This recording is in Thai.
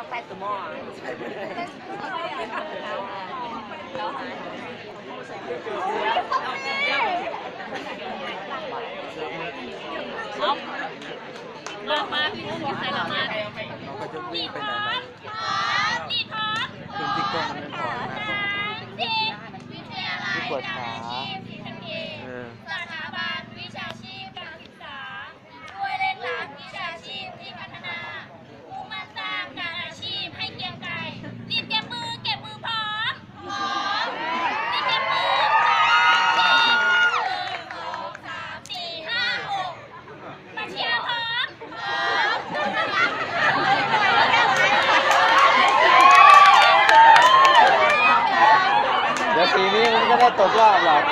apply tomorrow. Không. Mà mà thì không phải là mà. ท็จะวิ่งไปไหนมาพื้ที่กว้างมันไม่พอนะที่ปดขาเออ สาขา ตกรอบหรอก